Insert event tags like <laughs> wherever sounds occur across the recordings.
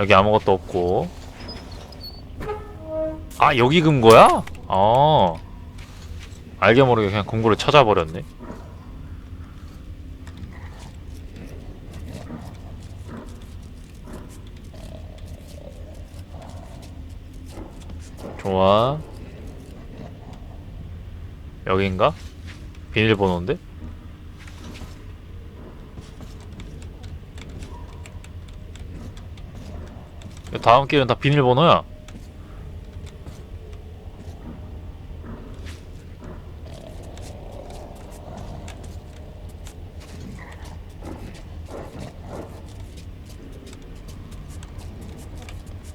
여기 아무것도 없고 아 여기 금고야? 어 알게 모르게 그냥 금고를 찾아버렸네 좋아 여긴가? 비밀번호인데? 다음 길은 다 비밀번호야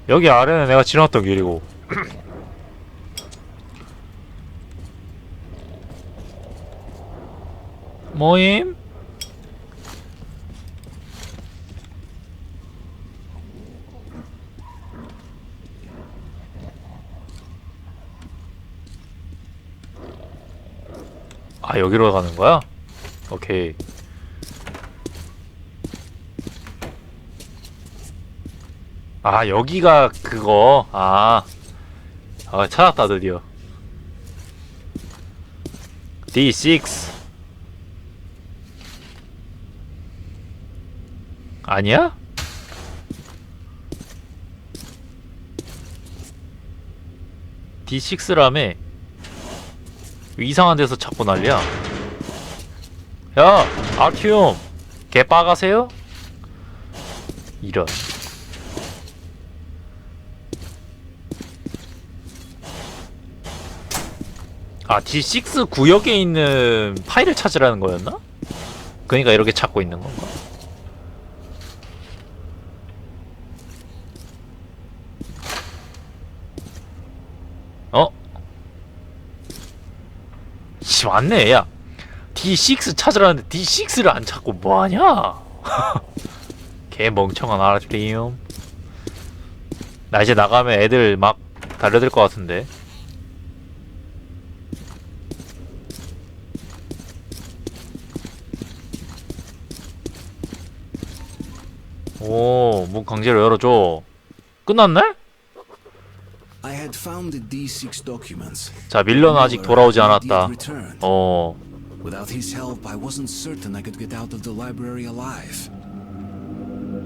여기 아래는 내가 지나왔던 길이고 <clears throat> 모임? 아 여기로 가는 거야? 오케이. 아 여기가 그거. 아, 아 찾았다 드디어. D6 아니야? D6라며 이상한 데서 찾고 난리야 야 아티움 개 빠가세요? 이런 아 D6 구역에 있는 파일을 찾으라는 거였나? 그러니까 이렇게 찾고 있는 건가? 어? 씨 맞네 야 D6 찾으라는데 D6를 안 찾고 뭐하냐? <laughs> 개 멍청한 아라트리움 나 이제 나가면 애들 막 달려들 것 같은데 오, 문 강제로 열어줘. 끝났네? I had found the D6 documents. 자, 밀러는 아직 돌아오지 않았다. 어, Without his help, I wasn't certain I could get out of the library alive.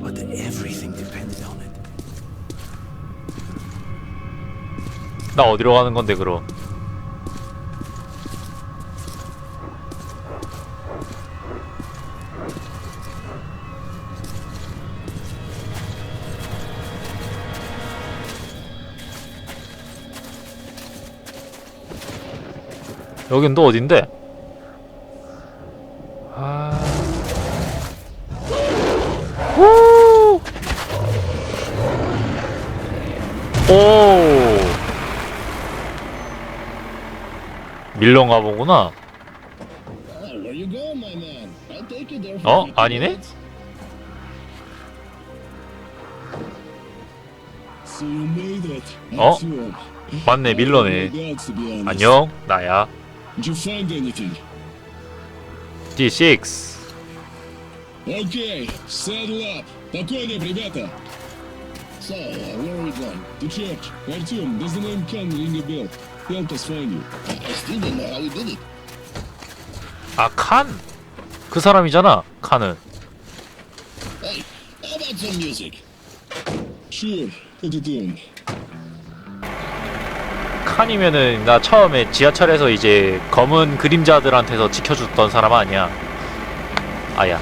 But everything depended on it. 나 어디로 가는 건데, 그럼? 여긴 또 어딘데? 아... 후! 오! 밀런가 보구나. 어? 50 아니네? 어? 맞네, 밀러네. 안녕, 나야. Did you find anything? D6. Okay, saddle up. Покойнее, ребята. So, uh, where are we going? To church. Artyom, does the name Ken ring a bell? Help us find you. I still don't know how you did it. 아, 칸! 그 사람이잖아, 칸은. Hey, how about some music? Sure, put it on. 칸이면은 나 처음에 지하철에서 이제 검은 그림자들한테서 지켜줬던 사람 아니야. 아야.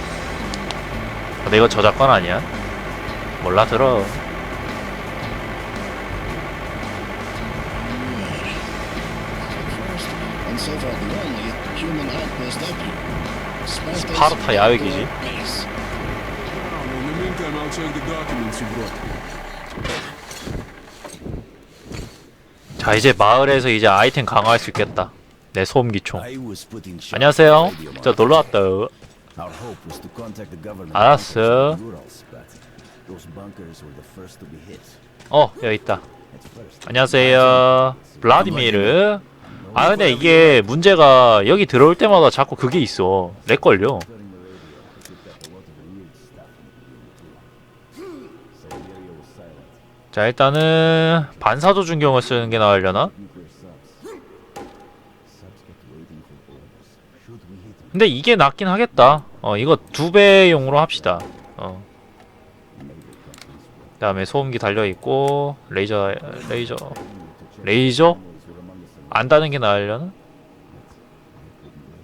근데 이거 저작권 아니야? 몰라 들어. 스파르타 야외기지. base. In the meantime, I'll check the documents you brought. 자 이제 마을에서 이제 아이템 강화할 수 있겠다. 내 소음기총. 안녕하세요. 저 markers. 놀러 왔다. Our hope was to contact the government 알았어. 어 여기 있다. 안녕하세요. 블라디미르. 아 근데 이게 문제가 여기 들어올 때마다 자꾸 그게 있어. 렉 걸려. 자 일단은 반사조 중경을 쓰는 게 나으려나? 근데 이게 낫긴 하겠다. 어 이거 두 배용으로 합시다. 어. 그 다음에 소음기 달려 있고 레이저 레이저 레이저 안 다는 게 나으려나?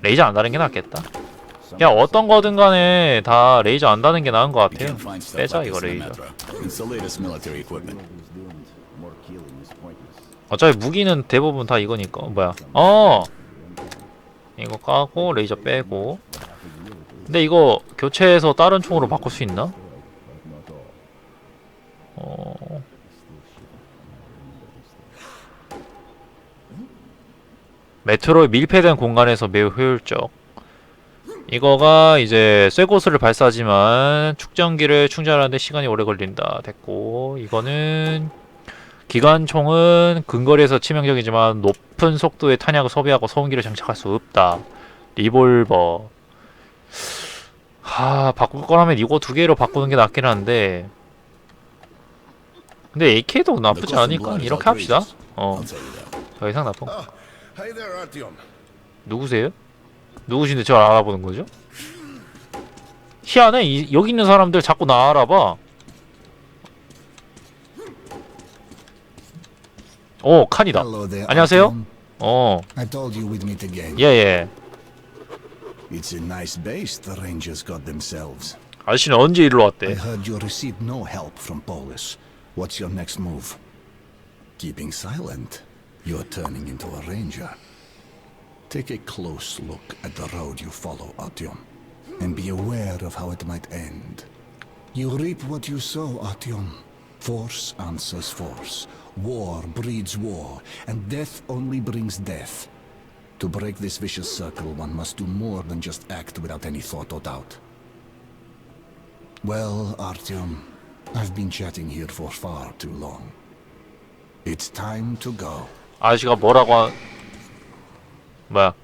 레이저 안 다는 게 낫겠다. 그냥 어떤 거든 간에 다 레이저 안 다는 게 나은 것 같아요. stuff 빼자 이거 레이저. 어차피 무기는 대부분 다 이거니까 어, 뭐야? 어 이거 까고 레이저 빼고. 근데 이거 교체해서 다른 총으로 바꿀 수 있나? 어. 메트로의 밀폐된 공간에서 매우 효율적. 이거가 이제 쇠고스를 발사하지만 축전기를 충전하는데 시간이 오래 걸린다. 됐고 이거는 기관총은 근거리에서 치명적이지만 높은 속도의 탄약을 소비하고 소음기를 장착할 수 없다. 리볼버. 하 바꿀 거라면 이거 두 개로 바꾸는 게 낫긴 한데. 근데 AK도 나쁘지 않으니까 이렇게 합시다. 어, I'll tell you that. 더 이상 나쁜. There, Artyom. 누구세요? 누구신데 저 알아보는 거죠? 희한해. 이, 여기 있는 사람들 자꾸 나 알아봐. 오, 칸이다. Hello there. 안녕하세요. Artyom. 어, I told you we'd meet again. 예, 예. It's a nice base the Rangers got themselves. 아저씨는 언제 일로 I 왔대? heard you received no help from Polis. What's your next move? Keeping silent. You're turning into a ranger. Take a close look at the road you follow, Artyom, and be aware of how it might end. You reap what you sow, Artyom. Force answers force. War breeds war, and death only brings death. To break this vicious circle, one must do more than just act without any thought or doubt. Well, Artyom, I've been chatting here for far too long. It's time to go. 아저씨가 뭐라고 한... 뭐야?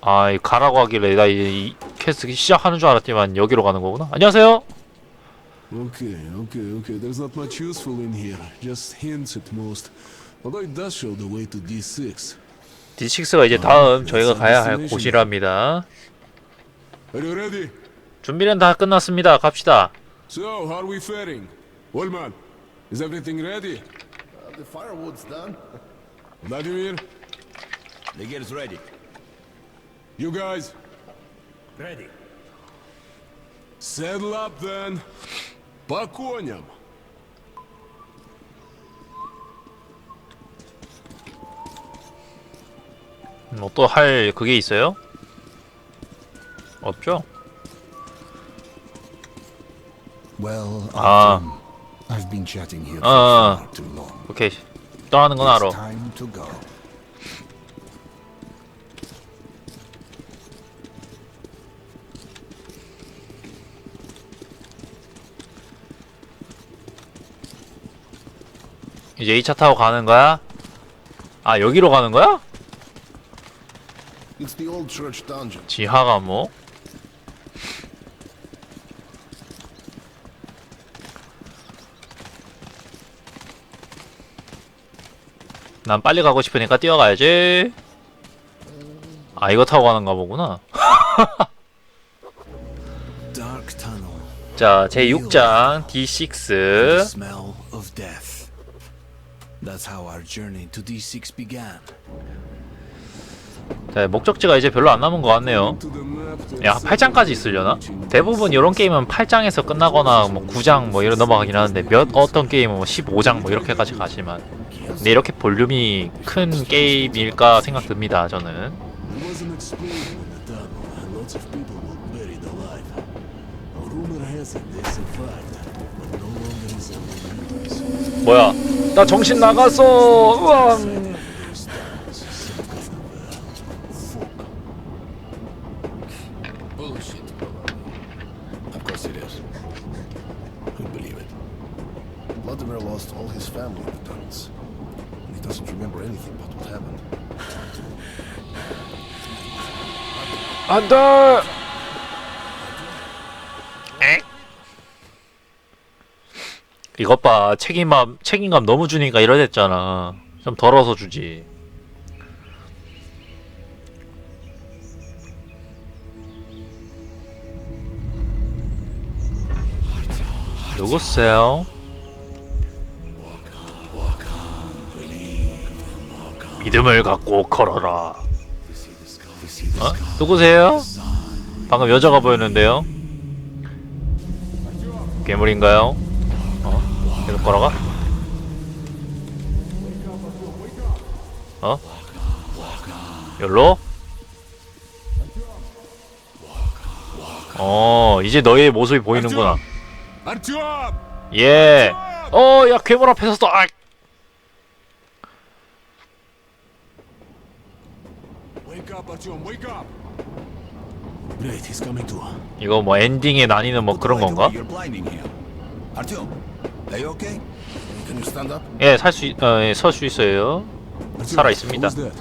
아, 이 가라고 하길래 나 이제 이 퀘스트 시작하는 줄 알았지만 여기로 가는 거구나. 안녕하세요. Okay, okay, okay. There's not much useful in here. Just hints at most. Although it does show the way to D6. D6가 이제 다음 저희가 가야 할 곳이랍니다. Are you ready? 준비는 다 끝났습니다. 갑시다. So, how are we faring? Olman, is everything ready? the firewood's done. Vladimir, The gear's ready. you guys? Ready. Saddle up then. По коням. 뭐 또 할 그게 있어요? 없죠? Well, Ah. Artyom, I've been chatting here for Ah. far too long. 오케이. 떠나는 건 알아. It's time to go. 이제 2차 타고 가는 거야? 아, 여기로 가는 거야? Dungeon. 지하가 뭐? 난 빨리 가고 싶으니까 뛰어가야지. 아, 이거 타고 가는가 보구나. <laughs> 자, 제 6장 The D6. That's how our journey to D6 began. 자, 목적지가 이제 별로 안 남은 것 같네요. 야, 8장까지 있으려나? 대부분 이런 게임은 8장에서 끝나거나 뭐 9장 뭐 이런 넘어가긴 하는데 몇 어떤 게임은 뭐 15장 뭐 이렇게까지 가지만 근데 이렇게 볼륨이 큰 게임일까 생각됩니다, 저는. 뭐야? 나 정신 나갔어. 으앙. Their stars, some kind of uh, folk. Bullshit. Of course it is. Who'd believe it? Vladimir lost all his family in the tunnels. And he doesn't remember anything about what happened. 안 돼. 이것 봐 책임감 책임감 너무 주니까 이러댔잖아 좀 덜어서 주지 누구세요? 믿음을 갖고 걸어라 어? 누구세요? 방금 여자가 보였는데요 괴물인가요? 걸어가? 어? 열로? 어 이제 너의 모습이 보이는구나 예 어 야 괴물 앞에 섰어 아 이거 뭐 엔딩에 나뉘는 뭐 그런 건가? Are you okay? Can you stand up? 예, 살 수, 어, 예, 설수 있어요. 살아 있습니다. We're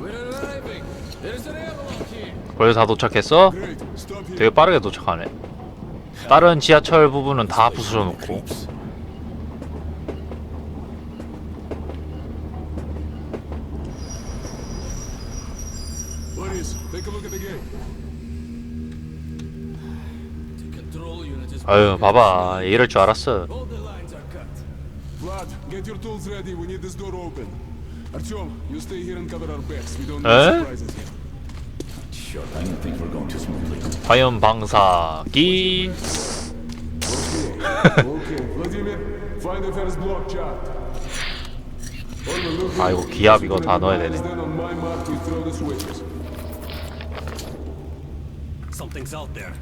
arriving. There's an airlock here. 벌써 다 도착했어? Great. Stop here. 되게 빠르게 도착하네. 다른 지하철 부분은 다 부숴 놓고. Creeps. 아유, 봐봐. 이럴 줄 알았어. Vlad, get your tools ready. We need this door open. Artyom, you stay here and cover our backs. We don't need Eh? surprises here. Sure, I didn't think we're going too smoothly. 화염 방사기. okay, Vladimir, find the first block chart. Overlook it. 아이고, 기압 이거 다 넣어야 되네. Then on my mark, we throw the switches. Something's out there.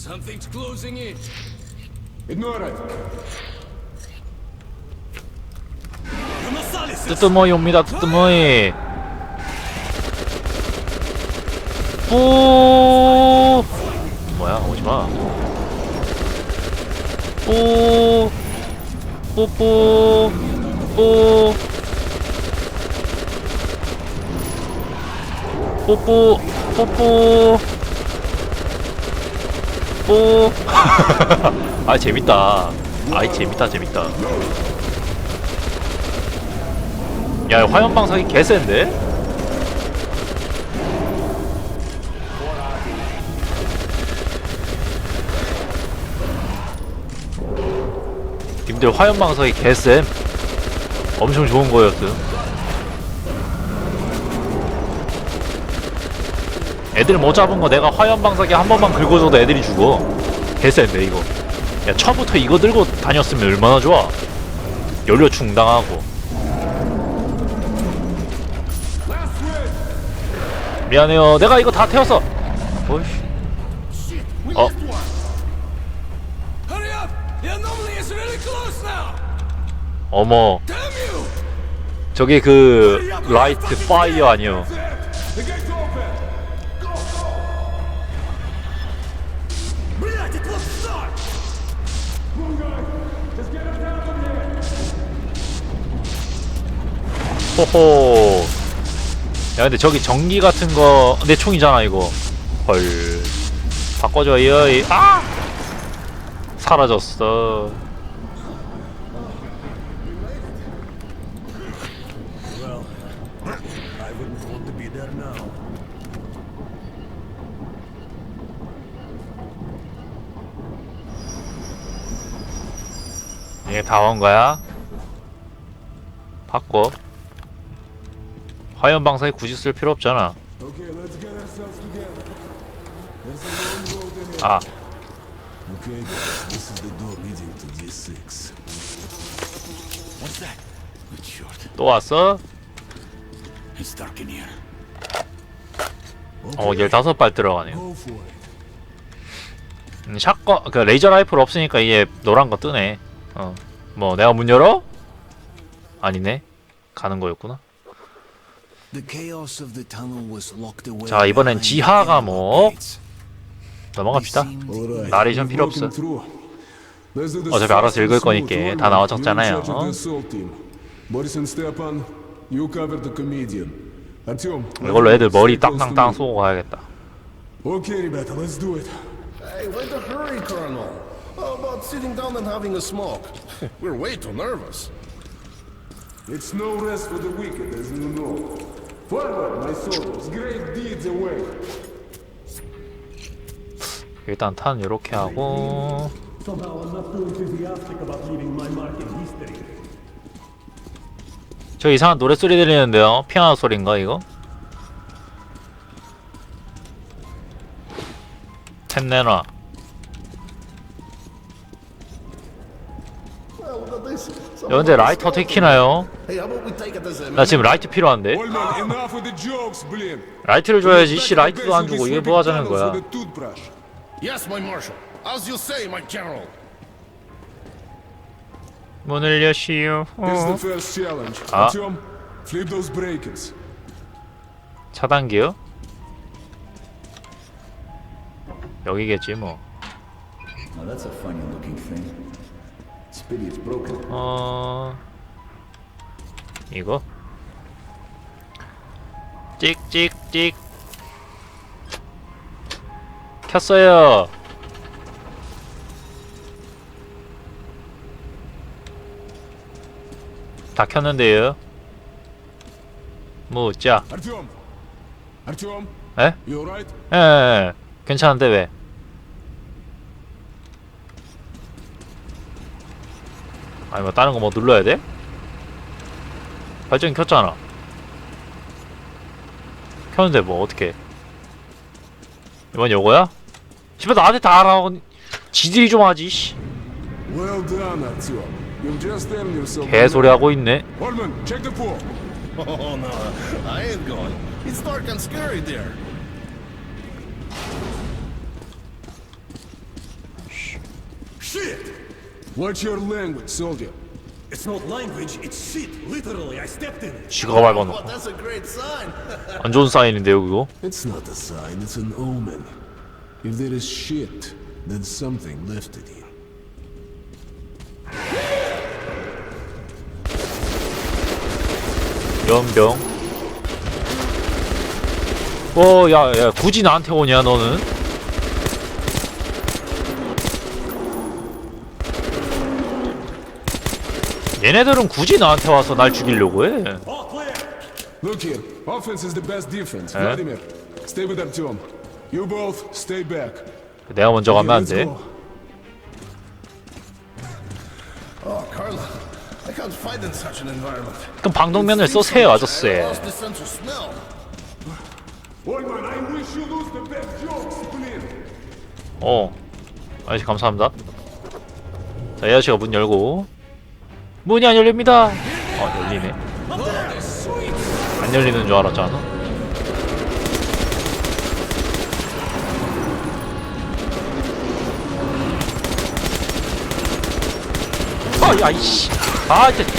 Something's closing in. Ignore it. 뜨뜨머이 옵니다. 뜨뜨머이. 뿌. 뭐야? 오지 마. 뿌. 뿌뿌. 뿌. 뿌뿌. 뿌뿌. 뿌. <laughs> 아 재밌다. 아이 재밌다 재밌다. 야 화염 방사기 개 센데? 님들 화염 방사기 개쌤 엄청 좋은 거였음 애들 못 잡은 거 내가 화염 방사기 한 번만 긁어줘도 애들이 죽어 개센데 이거 야 처음부터 이거 들고 다녔으면 얼마나 좋아 연료 충당하고 미안해요. 내가 이거 다 태웠어. 어이씨. 어! 어머. 저게 그 라이트 파이어 아니요. 호호. 야 근데 저기 전기 같은 거 내 총이잖아 이거. 헐. 바꿔줘요. 이- 아! 사라졌어. 이게 다온 거야? 바꿔. 화염 방사기 굳이 쓸 필요 없잖아. 아, Okay, guys, this is the door leading to D6. What's that? Good short. 또 왔어? 어, 15발 들어가네요. 음, 샷건, 그 레이저 라이플 없으니까 이게 노란 거 뜨네. 어, 뭐 내가 문 열어? 아니네. 가는 거였구나. The chaos of the tunnel was locked away. 자, 이번엔 behind 지하 emerald 감옥. gates. 넘어갑시다. They seemed Alright, 나레이션 we've 필요 broken 없어. through. Let's do this 어차피 fast 알아서 and 읽을 smooth. 거니까 Roman, 다 나와 you're in 적잖아요. charge of the assault team. Boris and Stepan, you cover the comedian. Artyom, 이걸로 애들 머리 stay close to 땅땅땅 me. 쏘고 가야겠다. Okay, ребята, let's do it. Hey, why the hurry, Colonel? How about sitting down and having a smoke? We're way too nervous. It's no rest for the wicked, as you know. Forward, my soldiers, great deeds await. 일단 탄 이렇게 하고 Somehow I'm not too enthusiastic about leaving my mark in history. 저 이상한 노래 소리 들리는데요 피아노 소리인가 이거? 템 내놔 근데 라이터 어떻게 키나요? 나 지금 라이트 필요한데. 라이트를 줘야지 씨 라이트도 안 주고 이게 뭐 하자는 거야. 문을 여시오 어. Ah. Breakers. 차단기요? 여기겠지 뭐 어... 이거? 찍찍찍 켰어요 다 켰는데요 뭐자 에? alright? 예, 예, 예. 괜찮은데 왜? 아니 뭐 다른 거 뭐 눌러야 돼? 발전기 켰잖아. 켰는데 뭐 어떻게? 이번 요거야? 씨발 나한테 다 하라고 지들이 좀 하지. 씨. Well done, Artyom. You've just earned yourself. 개소리 하고 있네. Allman, check the pool. Oh no, I ain't going. It's dark and scary there. Shit! Watch your language, soldier. It's not language, it's shit. Literally, I stepped in it. 지가 밟아놓고. That's a great sign. 안 좋은 사인인데요 그거? It's not a sign, it's an omen. If there is shit, then something left it here. 연병. 어, 야, 야, 굳이 나한테 오냐, 너는? 얘네들은 굳이 나한테 와서 날 죽이려고 해. Look here, offense is the best defense. Eh? Vladimir, stay with Artyom. You both, stay back. 내가 먼저 가면 안 돼. Oh. 그럼 방독면을 써세요, 아저씨. 어. 아저씨 감사합니다. 자, 이 아저씨가 문 열고. 문이 안 열립니다. 어, 열리네. 안 열리는 줄 알았잖아. 아, 야, 이씨. 아, 진짜.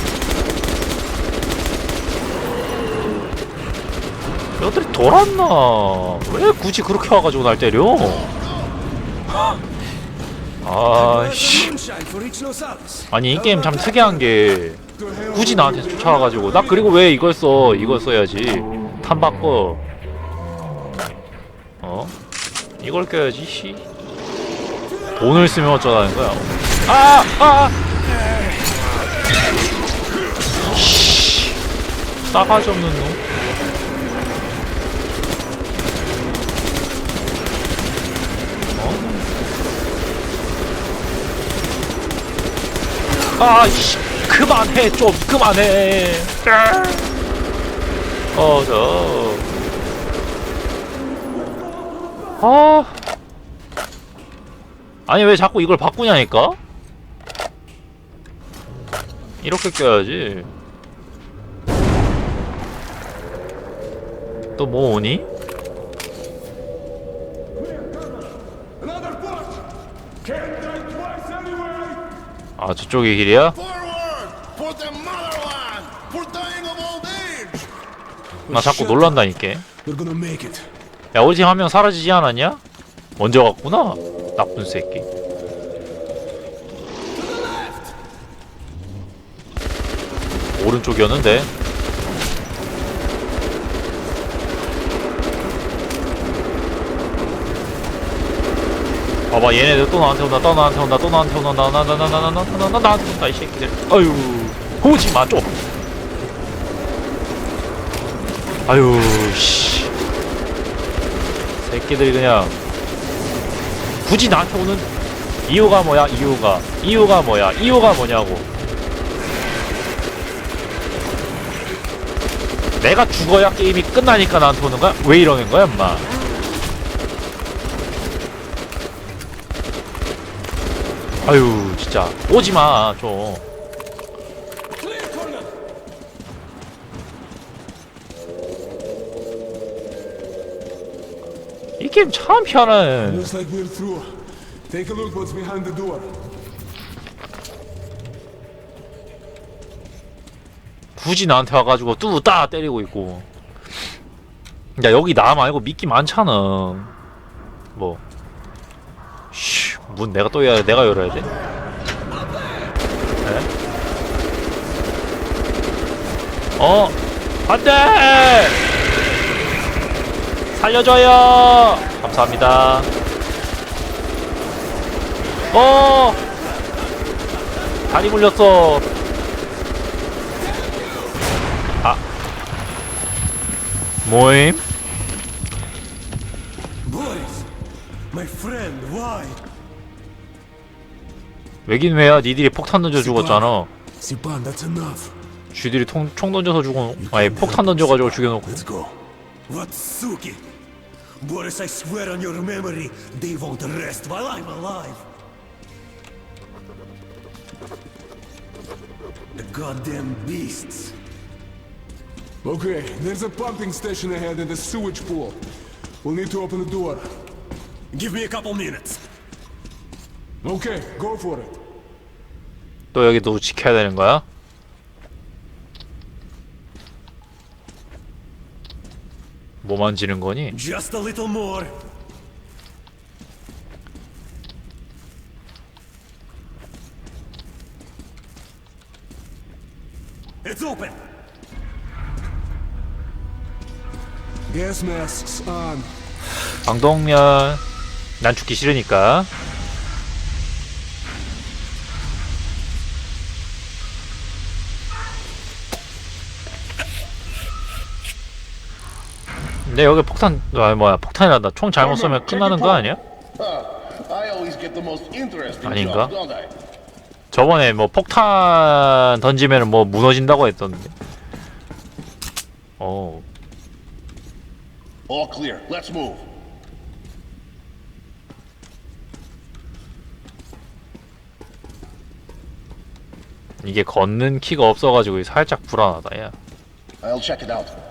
여들이 돌았나? 왜 굳이 그렇게 와가지고 날 때려? 아씨. 아니 이 게임 참 특이한 게 굳이 나한테 쫓아와가지고. 나 그리고 왜 이걸 써? 이걸 써야지. 탄 바꿔. 어? 이걸 껴야지 씨. 돈을 쓰면 어쩌라는 거야? 아! 씨, 싸가지 없는 놈 아이씨 그만해 좀 그만해. 어저 아 아니 왜 자꾸 이걸 바꾸냐니까? 이렇게 껴야지. 또 뭐 오니? 아 저쪽이 길이야? 나 자꾸 놀란다니까. 야 우리 팀한명 사라지지 않았냐? 먼저 갔구나 나쁜 새끼 오른쪽이었는데 봐봐 얘네들 또 나한테 온다 또 나한테 온다 또 나한테 온다 나 나 나 나 나 나 나 나 나한테 온다 이 새끼들 아유 오지마 좀 아유 씨 새끼들이 그냥 굳이 나한테 오는 이유가 뭐야 이유가 이유가 뭐야 이유가 뭐냐고 내가 죽어야 게임이 끝나니까 나한테 오는 거야? 왜 이러는 거야 엄마 아유 진짜 오지마 좀 이 게임 참 편해. 굳이 나한테 와가지고 뚜따 때리고 있고 야 여기 나 말고 미끼 많잖아 뭐 쉬, 문 내가 또 열어야 내가 열어야 돼? 에? 어? 안 돼! 살려줘요! 감사합니다 어! 다리 물렸어 모임? Boris! My friend, why? 왜긴 왜야 니들이 폭탄 던져 죽었잖아. 쥐들이 통, 총 던져서 죽어 아니 폭탄 던져가지고 죽여놓고? Boris, I swear on your memory, they won't rest while I'm alive. The goddamn beasts. Okay, there's a pumping station ahead and a sewage pool. We'll need to open the door. Give me a couple minutes. Okay, go for it. 또 여기 너 지켜야 되는 거야? 뭐 만지는 거니? Just a little more. It's open. Gas masks on. 방독면 난 죽기 싫으니까 근데 여기 폭탄 아 뭐야 폭탄이란다 총 잘못 쏘면 끝나는 거 아니야? Interesting 아닌가? 저번에 뭐 폭탄 던지면 뭐 무너진다고 했던데 어 All clear. Let's move. 이게 걷는 키가 없어가지고 살짝 불안하다 야 I'll check it out.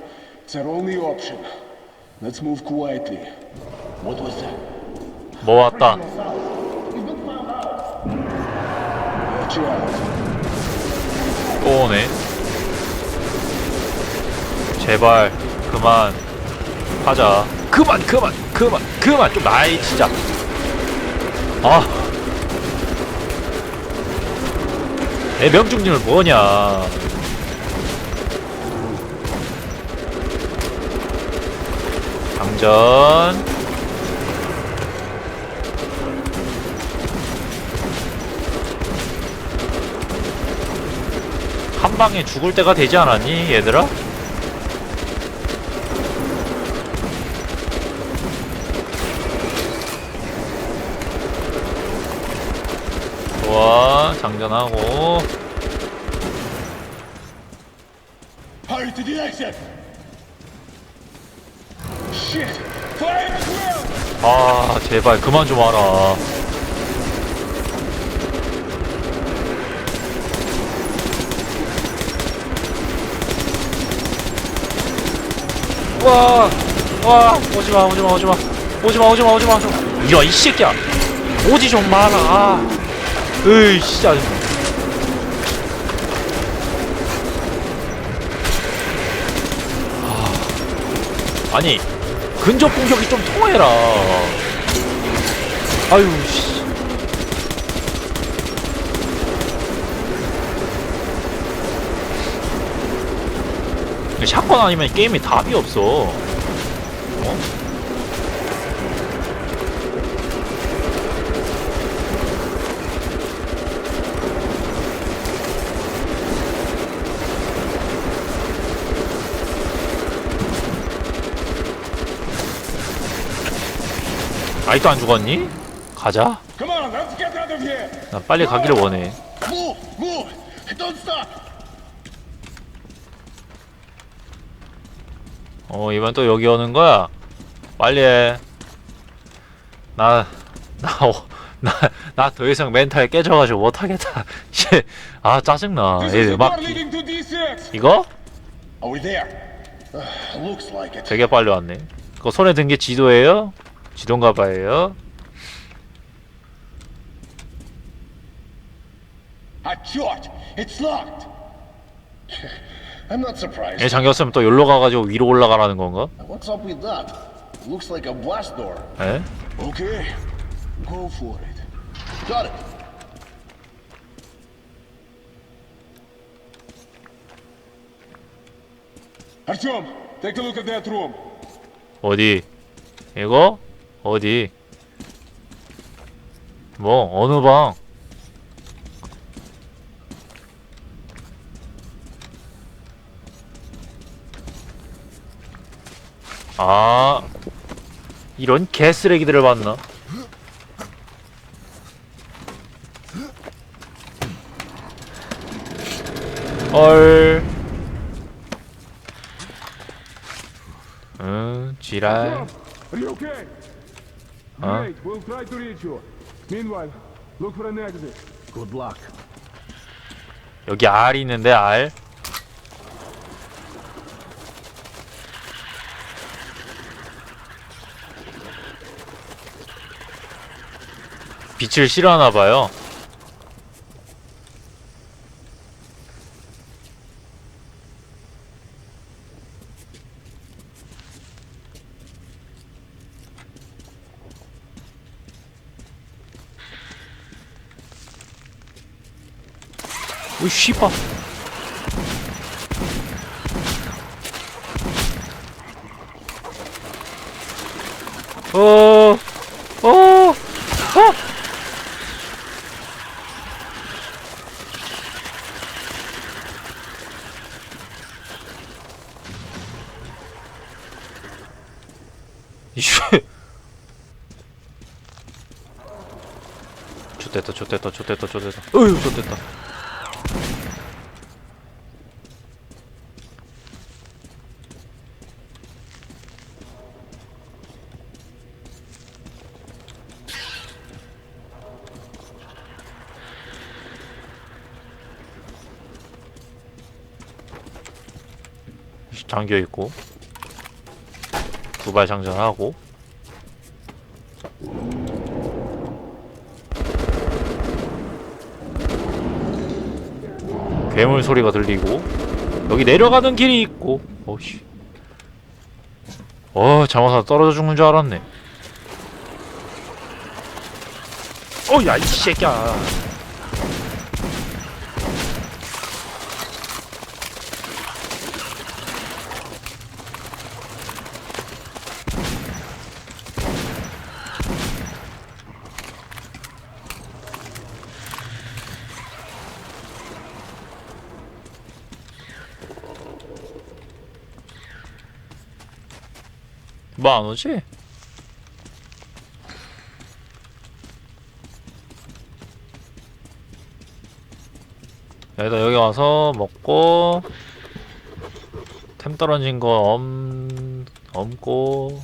It's our only option. Let's move quietly. What was that? 뭐 왔다 Watch out. 또 오네 제발 그만 하자 그만 그만 그만 그만 좀 나이 진짜 아 내 명중률 뭐냐 장전 한 방에 죽을 때가 되지 않았니 얘들아? 좋아 장전하고 as well. 아 제발 그만 좀 와라. 와, 와, 오지마, 오지마, 오지마, 오지마, 오지마, 오지마, 오지마. 이런 이 새끼야. 오지 좀 마라. 으이 씨 짜증나 아, 아니 근접 공격이 좀 통해라. 아유 씨. 샷건 아니면 게임에 답이 없어. 어? 아직도 안 죽었니? 가자. 나 빨리 가기를 원해. 어, 이번 또 여기 오는 거야? 빨리 해. 나, 나, 어, 나, 나 더 이상 멘탈 깨져가지고 못하겠다. 씨, 아, 짜증나. The 막, door leading to D6! 이거? Uh. 되게 빨리 왔네. 그거 손에 든 게 지도예요? 지도인가 봐요. Ah, short! It's locked! I'm not surprised. 얘 잠겼으면 또 여기로 가가지고 위로 올라가라는 건가? What's up with that? Looks like a blast door. 에? 어디? 이거? 어디? 뭐, 어느 방? 아, 이런 개쓰레기들을 봤나? 헐. 응, 지랄. Huh? Great, we'll try to reach you. Meanwhile, look for an exit. Good luck. 여기 R 있는데 R 빛을 싫어하나 봐요. 오 씨발. 어, 어, 어. 이씨. 좋됐다, 좋됐다, 좋됐다, 좋됐다. 어휴, 좋됐다. 잠겨 있고 두 발 장전하고 괴물 소리가 들리고 여기 내려가는 길이 있고. 어씨. 어 잠깐만 떨어져 죽는 줄 알았네. 어야 이 새끼야 뭐 안 오지? 여기다 여기 와서 먹고 템 떨어진 거 엄, 엄고